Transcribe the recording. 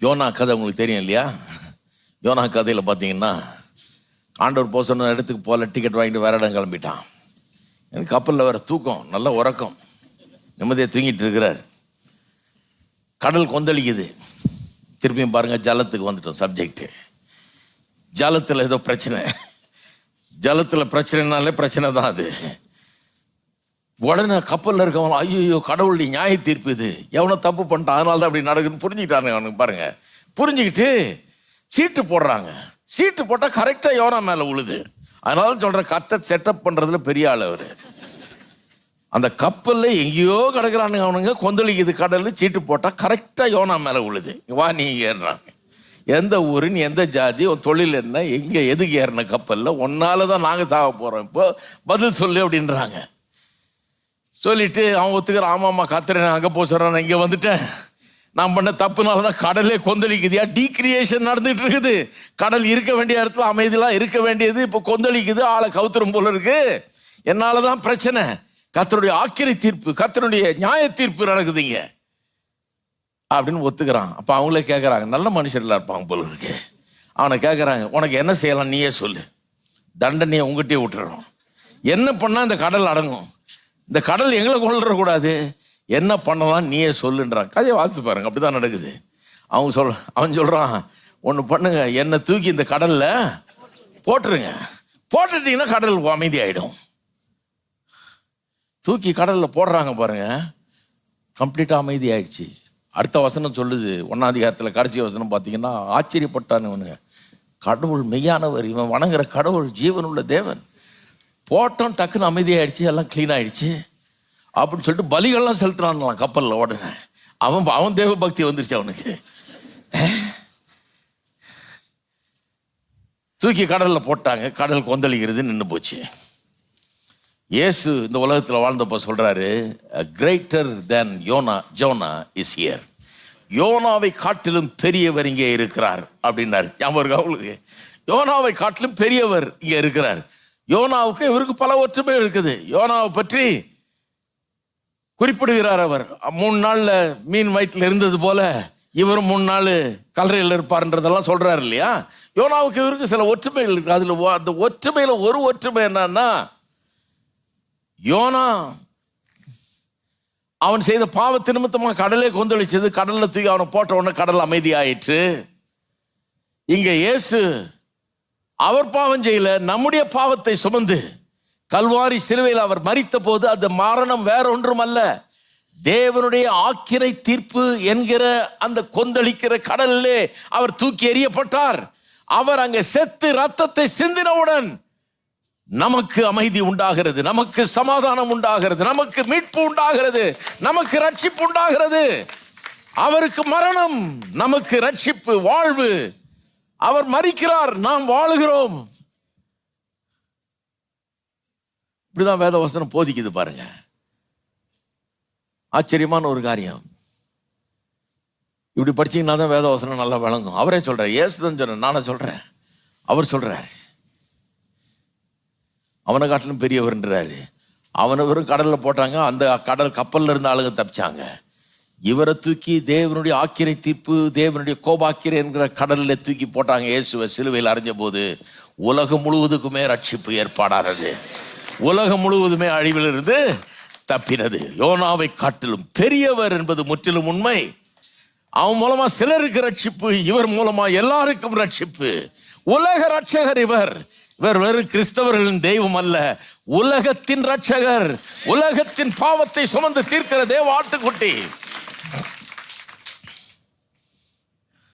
YONO கதை உங்களுக்கு தெரியும் இல்லையா? யோனா கதையில் பார்த்தீங்கன்னா ஆண்டவர் போக சொன்ன இடத்துக்கு போகல டிக்கெட் வாங்கிட்டு வேற இடம் கிளம்பிட்டான். எனக்கு கப்பலில் வேற தூக்கம் நல்ல உறக்கம். நிம்மதியாக தூங்கிட்டு இருக்கிறார். கடல் கொந்தளிக்குது. திருப்பியும் பாருங்கள் ஜலத்துக்கு வந்துட்டோம் சப்ஜெக்ட்டு ஜலத்தில் ஏதோ பிரச்சனை. ஜலத்தில் பிரச்சனைனாலே பிரச்சனை தான் அது. உடனே கப்பலில் இருக்கவங்க ஐயோ கடவுளுடைய நியாய தீர்ப்பு இது. எவனோ தப்பு பண்ணிட்டான் அதனால தான் அப்படி நடக்குதுன்னு புரிஞ்சுக்கிட்டாங்க அவனுக்கு பாருங்கள் புரிஞ்சுக்கிட்டு சீட்டு போடுறாங்க. சீட்டு போட்டால் கரெக்டாக யோனா மேலே உழுது. அதனால சொல்கிற கட்டை செட்டப் பண்ணுறதுல பெரிய ஆள் அவர். அந்த கப்பலில் எங்கேயோ கிடக்குறானுங்க அவனுங்க கொந்தளிக்குது கடலில் சீட்டு போட்டால் கரெக்டாக யோனா மேலே உழுது. வா நீங்கள் ஏறுறாங்க. எந்த ஊருன்னு நீ எந்த ஜாதி உன் தொழில் என்ன எங்கே எதுக்கு ஏறின கப்பலில்? ஒன்னால தான் நாங்கள் சாக போகிறோம் இப்போ. பதில் சொல்லு அப்படின்றாங்க. சொல்லிட்டு அவன் ஒத்துக்கிறான் ஆமாம்மா கத்துறேன் அங்கே போக சொல்கிறான் இங்கே வந்துட்டேன். நான் பண்ண தப்புனால தான் கடலே கொந்தளிக்குதியா டீக்ரியேஷன் நடந்துட்டு இருக்குது கடல் இருக்க வேண்டிய இடத்துல அமைதியெல்லாம் இருக்க வேண்டியது. இப்போ கொந்தளிக்குது. ஆளை கவுத்துரும் போல இருக்கு. என்னால தான் பிரச்சனை. கத்தருடைய ஆக்கிரை தீர்ப்பு கத்தருடைய நியாய தீர்ப்பு நடக்குதுங்க. அப்படின்னு ஒத்துக்கிறான். அப்போ அவங்களே கேட்குறாங்க நல்ல மனுஷர்லாம் இருப்பாங்க போல இருக்கு. அவனை கேட்குறாங்க உனக்கு என்ன செய்யலாம்? நீயே சொல்லு. தண்டனையை உங்ககிட்டயே விட்டுறணும். என்ன பண்ணால் இந்த கடல் அடங்கும்? இந்த கடல் எங்களை கொண்டுடக்கூடாது என்ன பண்ணலாம் நீயே சொல்லுன்றான் கதையை வாசித்து பாருங்க அப்படிதான் நடக்குது. அவங்க சொல் அவன் சொல்கிறான் ஒன்று பண்ணுங்க என்னை தூக்கி இந்த கடலில் போட்டுருங்க. போட்டுட்டீங்கன்னா கடல் அமைதியாயிடும் தூக்கி கடலில் போடுறாங்க பாருங்க கம்ப்ளீட்டாக அமைதி ஆயிடுச்சு. அடுத்த வசனம் சொல்லுது ஒன்னாதிகாரத்தில் கடைசி வசனம் பார்த்தீங்கன்னா ஆச்சரியப்பட்டான்னு இவனுங்க. கடவுள் மெய்யானவர் இவன் வணங்குற கடவுள் ஜீவனுள்ள தேவன். போட்டோம் டக்குன்னு அமைதியாயிடுச்சு எல்லாம் க்ளீன் ஆயிடுச்சு. அப்படின்னு சொல்லிட்டு பலிகள்லாம் செலுத்துறான்லாம் கப்பலில் உடனே அவன் அவன் தேவ பக்தி வந்துருச்சு அவனுக்கு. தூக்கி கடலில் போட்டாங்க. கடல் கொந்தளிக்கிறது நின்று போச்சு. இயேசு இந்த உலகத்தில் வாழ்ந்தப்போ சொல்கிறாரு கிரேட்டர் தேன் யோனா ஜோனா இஸ் ஹியர் யோனாவை காட்டிலும் பெரியவர் இங்கே இருக்கிறார் அப்படின்னாரு. ஞாபகம் அவங்களுக்கு யோனாவை காட்டிலும் பெரியவர் இங்கே இருக்கிறார். யோனாவுக்கு இவருக்கு பல ஒற்றுமை இருக்குது. யோனாவை பற்றி குறிப்பிடுகிறார் அவர். மூணு நாளில் மீன் வயிற்றுல இருந்தது போல இவரும் மூணு நாள் கல்லறையில் இருப்பார்ன்றதெல்லாம் சொல்கிறார் இல்லையா? யோனாவுக்கு இவருக்கு சில ஒற்றுமைகள் இருக்கு. அதில் அந்த ஒற்றுமையில் ஒரு ஒற்றுமை என்னன்னா யோனா அவன் செய்த பாவத்து நிமித்தமாக கடலே கொந்தளிச்சது. கடலில் தூக்கி அவனை போட்ட உடனே கடல் அமைதி ஆயிற்று இயேசு அவர் பாவம் செய்யல நம்முடைய பாவத்தை சுமந்து கல்வாரி சிலுவையில் அவர் மறித்த போது அந்த மரணம் வேற ஒன்றும் அல்ல தேவனுடைய ஆக்கிரை தீர்ப்பு என்கிற அந்த கொந்தளிக்கிற கடலிலே அவர் தூக்கி எறியப்பட்டார். அவர் அங்கே செத்து ரத்தத்தை சிந்தினவுடன் நமக்கு அமைதி உண்டாகிறது நமக்கு சமாதானம் உண்டாகிறது நமக்கு மீட்பு உண்டாகிறது நமக்கு ரட்சிப்பு உண்டாகிறது. அவருக்கு மரணம் நமக்கு ரட்சிப்பு வாழ்வு. அவர் மறிக்கிறார் நாம் வாழுகிறோம். இப்படிதான் வேதவசனம் போதிக்குது பாருங்க. ஆச்சரியமான ஒரு காரியம். இப்படி படிச்சீங்கன்னா தான் வேதவசனம் நல்லா விளங்கும். அவரே சொல்றார் ஏசுதான் சொல்றேன் நானே சொல்றேன். அவர் சொல்றாரு. அவனை காட்டிலும் பெரியவர்ன்றாரு அவனை வெறும் கடலில் போட்டாங்க அந்த கடல் கப்பல்ல இருந்த ஆளுங்க தப்பிச்சாங்க. இவரை தூக்கி தேவனுடைய ஆக்கிரை தீர்ப்பு தேவனுடைய கோபாக்கிரை என்கிற கடலில் தூக்கி போட்டாங்க இயேசுவை சிலுவையில் அறிஞ்ச போது உலகம் முழுவதுக்குமே ரட்சிப்பு ஏற்பாடானது. உலகம் முழுவதுமே அழிவிலிருந்து தப்பினது. யோனாவை காட்டிலும் பெரியவர் என்பது முற்றிலும் உண்மை. அவன் மூலமா சிலருக்கு ரட்சிப்பு இவர் மூலமா எல்லாருக்கும் ரட்சிப்பு. உலக ரட்சகர் இவர். இவர் வெறும் கிறிஸ்தவர்களின் தெய்வம் அல்ல. உலகத்தின் ரட்சகர் உலகத்தின் பாவத்தை சுமந்து தீர்க்கிற தேவ ஆட்டுக்குட்டி.